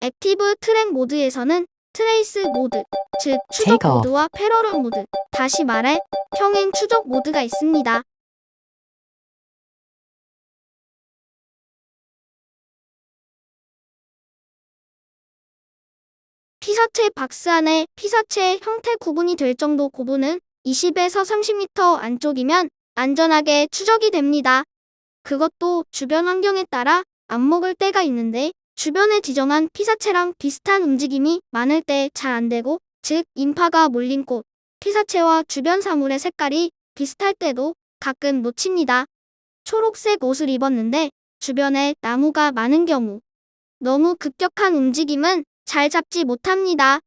액티브 트랙 모드에서는 트레이스 모드, 즉 추적. 모드와 패러럴 모드, 다시 말해 평행 추적 모드가 있습니다. 피사체 박스 안에 피사체의 형태 구분이 될 정도 고분은 20에서 30m 안쪽이면 안전하게 추적이 됩니다. 그것도 주변 환경에 따라 안 먹을 때가 있는데 주변에 지정한 피사체랑 비슷한 움직임이 많을 때 잘 안 되고 즉 인파가 몰린 곳 피사체와 주변 사물의 색깔이 비슷할 때도 가끔 놓칩니다. 초록색 옷을 입었는데 주변에 나무가 많은 경우 너무 급격한 움직임은 잘 잡지 못합니다.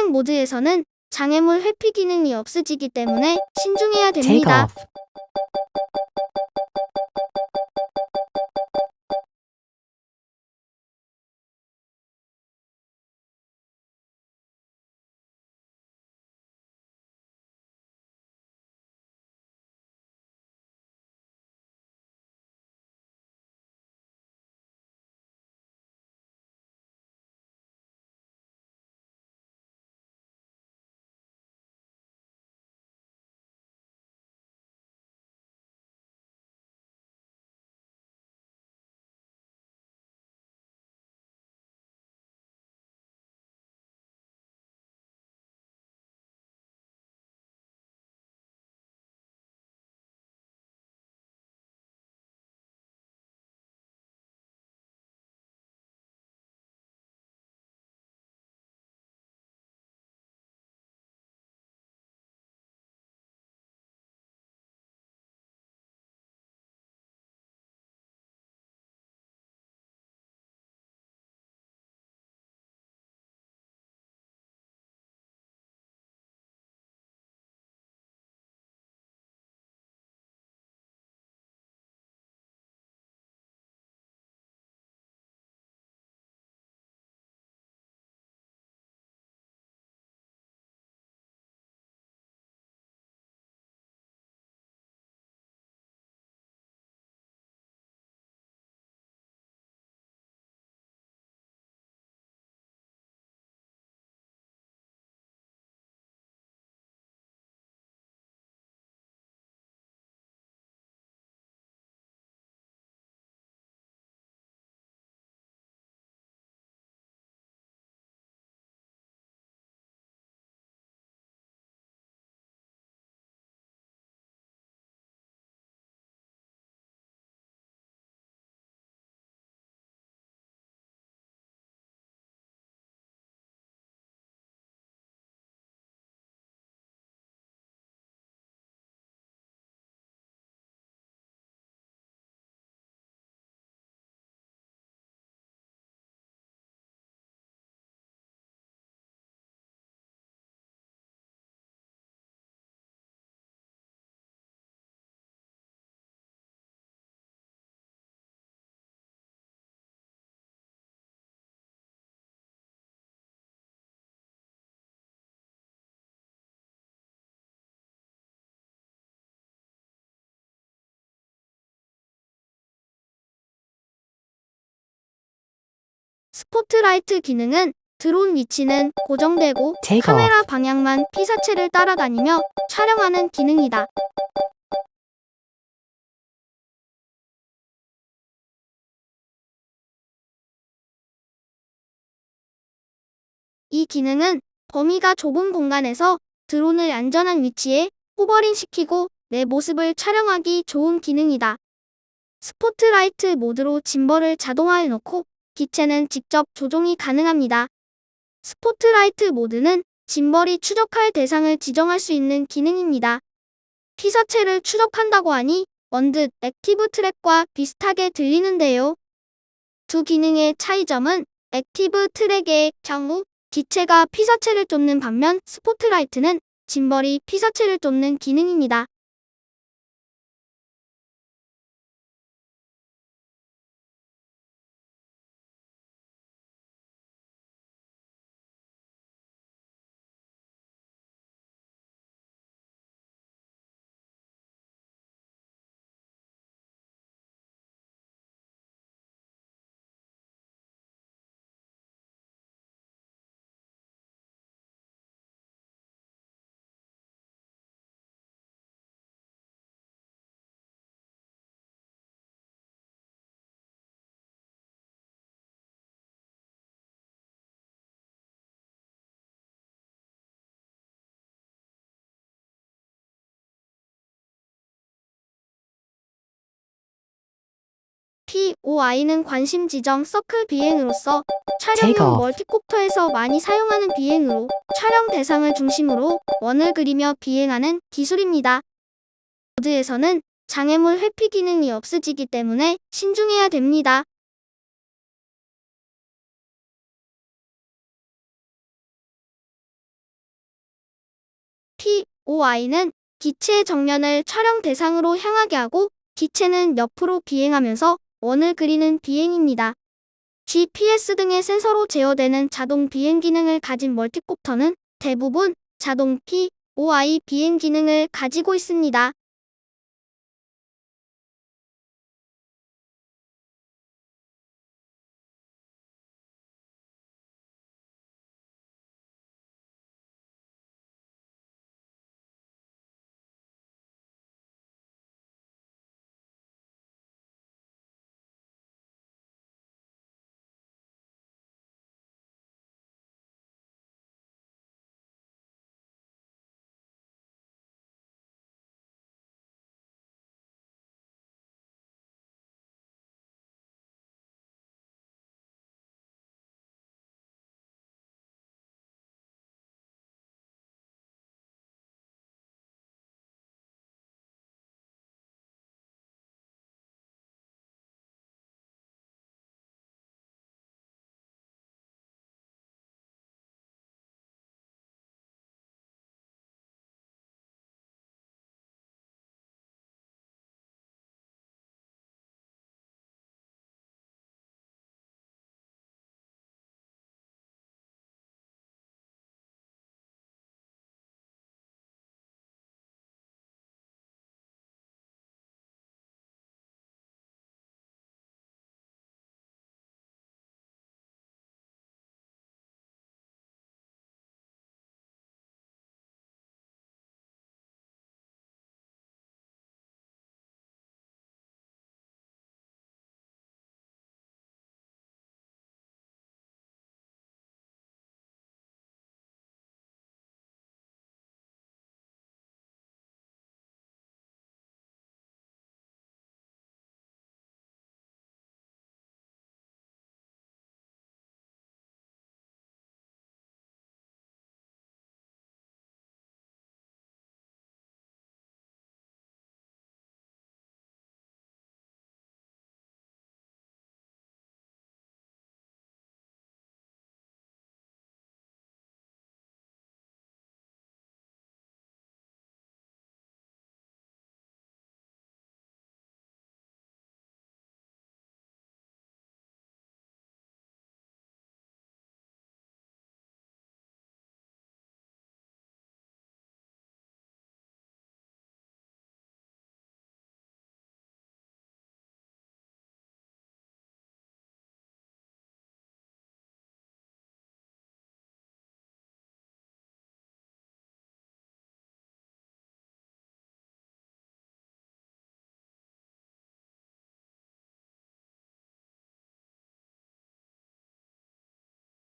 평행 모드에서는 장애물 회피 기능이 없어지기 때문에 신중해야 됩니다. 스포트라이트 기능은 드론 위치는 고정되고 Take 카메라 방향만 피사체를 따라다니며 촬영하는 기능이다. 이 기능은 범위가 좁은 공간에서 드론을 안전한 위치에 호버링 시키고 내 모습을 촬영하기 좋은 기능이다. 스포트라이트 모드로 짐벌을 자동화해 놓고 기체는 직접 조종이 가능합니다. 스포트라이트 모드는 짐벌이 추적할 대상을 지정할 수 있는 기능입니다. 피사체를 추적한다고 하니 언뜻 액티브 트랙과 비슷하게 들리는데요. 두 기능의 차이점은 액티브 트랙의 경우 기체가 피사체를 쫓는 반면 스포트라이트는 짐벌이 피사체를 쫓는 기능입니다. POI는 관심 지정 서클 비행으로서 촬영용. 멀티콥터에서 많이 사용하는 비행으로 촬영 대상을 중심으로 원을 그리며 비행하는 기술입니다. 모드에서는 장애물 회피 기능이 없어지기 때문에 신중해야 됩니다. POI는 기체의 정면을 촬영 대상으로 향하게 하고 기체는 옆으로 비행하면서 원을 그리는 비행입니다. GPS 등의 센서로 제어되는 자동 비행 기능을 가진 멀티콥터는 대부분 자동 POI 비행 기능을 가지고 있습니다.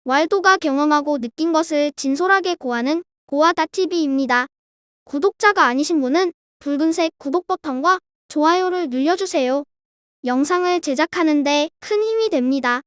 왈도가 경험하고 느낀 것을 진솔하게 고하는 고하다TV입니다. 구독자가 아니신 분은 붉은색 구독 버튼과 좋아요를 눌러주세요. 영상을 제작하는데 큰 힘이 됩니다.